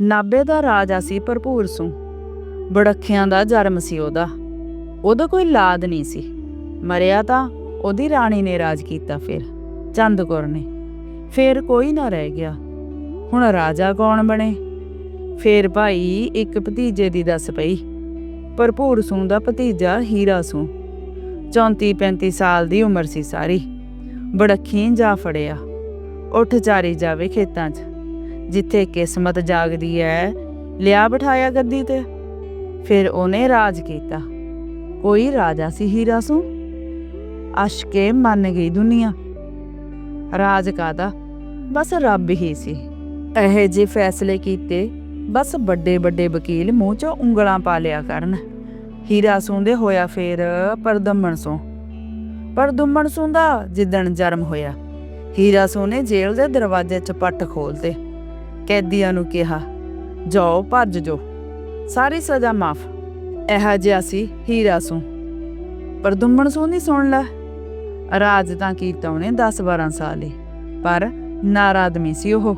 ਨਾਬੇ ਦਾ ਰਾਜਾ ਸੀ ਭਰਪੂਰ ਸੂ। ਬੜਖਿਆਂ ਦਾ ਜਨਮ ਸੀ ਉਹਦਾ। ਉਹਦਾ ਕੋਈ ਲਾਦ ਨਹੀਂ ਸੀ। ਮਰਿਆ ਤਾਂ ਉਹਦੀ ਰਾਣੀ ਨੇ ਰਾਜ ਕੀਤਾ ਫਿਰ ਚੰਦਕੌਰ ਨੇ। ਫਿਰ ਕੋਈ ਨਾ ਰਹਿ ਗਿਆ। ਹੁਣ ਰਾਜਾ ਕੌਣ ਬਣੇ? ਫਿਰ ਭਾਈ ਇੱਕ ਭਤੀਜੇ ਦੀ ਦੱਸ ਪਈ। ਭਰਪੂਰ ਸੂ ਦਾ ਭਤੀਜਾ ਹੀਰਾ ਸੂ। 34 35 ਸਾਲ ਦੀ ਉਮਰ ਸੀ ਸਾਰੀ। ਬੜਖੀ ਜਾ ਫੜਿਆ। ਉੱਠ ਚਾਰੀ ਜਾਵੇ ਖੇਤਾਂ 'ਚ। ਜਿੱਥੇ ਕਿਸਮਤ ਜਾਗਦੀ ਐ, ਲਿਆ ਬਿਠਾਇਆ ਗੱਦੀ ਤੇ। ਫਿਰ ਉਹਨੇ ਰਾਜ ਕੀਤਾ। ਕੋਈ ਰਾਜਾ ਸੀ ਹੀਰਾ ਸੂ? ਅਸ਼ਕੇ ਮੰਨ ਗਈ ਦੁਨੀਆ। ਰਾਜ ਕਾਦਾ ਬਸ ਰੱਬ ਹੀ ਸੀ। ਇਹ ਜੇ ਫੈਸਲੇ ਕੀਤੇ, ਬਸ ਵੱਡੇ ਵੱਡੇ ਵਕੀਲ ਮੂੰਹ 'ਚੋਂ ਉਂਗਲਾਂ ਪਾ ਲਿਆ ਕਰਨ। ਹੀਰਾ ਸੂੰਦੇ ਹੋਇਆ ਫੇਰ ਪਰਦਮਣ ਸੋ। ਪਰਦੁੰਮਣ ਸੂੰਦਾ ਜਿੱਦਣ ਜਨਮ ਹੋਇਆ। ਹੀਰਾ ਸੂ ਨੇ ਜੇਲ੍ਹ ਦੇ ਦਰਵਾਜ਼ੇ 'ਚ ਪੱਟ ਖੋਲਤੇ ਕੈਦੀਆਂ ਨੂੰ ਕਿਹਾ, ਜਾਓ, ਭੱਜ ਜੋ। ਸਾਰੀ ਸਜ਼ਾ ਮਾਫ। ਇਹੋ ਜਿਹਾ ਸੀ ਹੀਰਾ ਸੂ। ਪਰ ਪਰਦੁੰਮਣ ਸੂ ਨਹੀਂ ਸੁਣ ਲੈ। ਰਾਜ ਤਾਂ ਕੀਤਾ ਉਹਨੇ 10-12 ਸਾਲ ਹੀ, ਪਰ ਨਾਰਾ ਆਦਮੀ ਸੀ ਉਹ।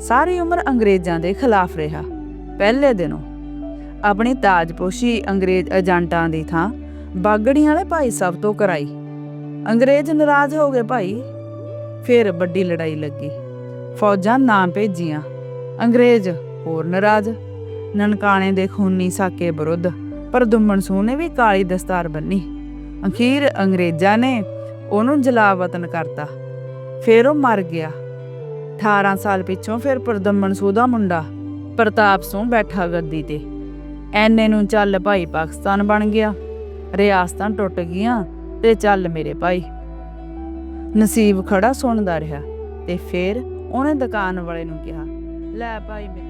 ਸਾਰੀ ਉਮਰ ਅੰਗਰੇਜ਼ਾਂ ਦੇ ਖਿਲਾਫ ਰਿਹਾ, ਪਹਿਲੇ ਦਿਨੋਂ। ਆਪਣੀ ਤਾਜਪੋਸ਼ੀ ਅੰਗਰੇਜ਼ ਏਜੰਟਾਂ ਦੀ ਥਾਂ ਬਾਗੜੀਆਂ ਵਾਲੇ ਭਾਈ ਸਾਹਿਬ ਤੋਂ ਕਰਾਈ। ਅੰਗਰੇਜ਼ ਨਾਰਾਜ਼ ਹੋ ਗਏ ਭਾਈ। ਫਿਰ ਵੱਡੀ ਲੜਾਈ ਲੱਗੀ। ਫੌਜਾਂ ਨਾ ਭੇਜੀਆਂ। ਅੰਗਰੇਜ਼, ਹੋਰ ਨਾਰਾਜ਼। ਨਨਕਾਣੇ ਦੇ ਖੂਨੀ ਸਾਕੇ ਵਿਰੁੱਧ ਪਰ ਦੁੰਮਣ ਸੂ ਨੇ ਵੀ ਕਾਲੀ ਦਸਤਾਰ ਬੰਨੀ। ਅਖੀਰ ਅੰਗਰੇਜ਼ਾਂ ਨੇ ਉਹਨੂੰ ਜਲਾ ਵਤਨ ਕਰਤਾ। ਫਿਰ ਉਹ ਮਰ ਗਿਆ। 18 ਸਾਲ ਪਿੱਛੋਂ ਫਿਰ ਪ੍ਰਦਮਨ ਸੂ ਦਾ ਮੁੰਡਾ ਪ੍ਰਤਾਪ ਸੂ ਬੈਠਾ ਗੱਦੀ ਤੇ। ਐਨੇ ਨੂੰ ਚੱਲ ਭਾਈ ਪਾਕਿਸਤਾਨ ਬਣ ਗਿਆ। ਰਿਆਸਤਾਂ ਟੁੱਟ ਗਈਆਂ ਤੇ ਚੱਲ ਮੇਰੇ ਭਾਈ। ਨਸੀਬ ਖੜਾ ਸੁਣਦਾ ਰਿਹਾ ਤੇ ਫਿਰ ਉਹਨੇ ਦੁਕਾਨ ਵਾਲੇ ਨੂੰ ਕਿਹਾ ਲੈ ਭਾਈ ਮੇਰੇ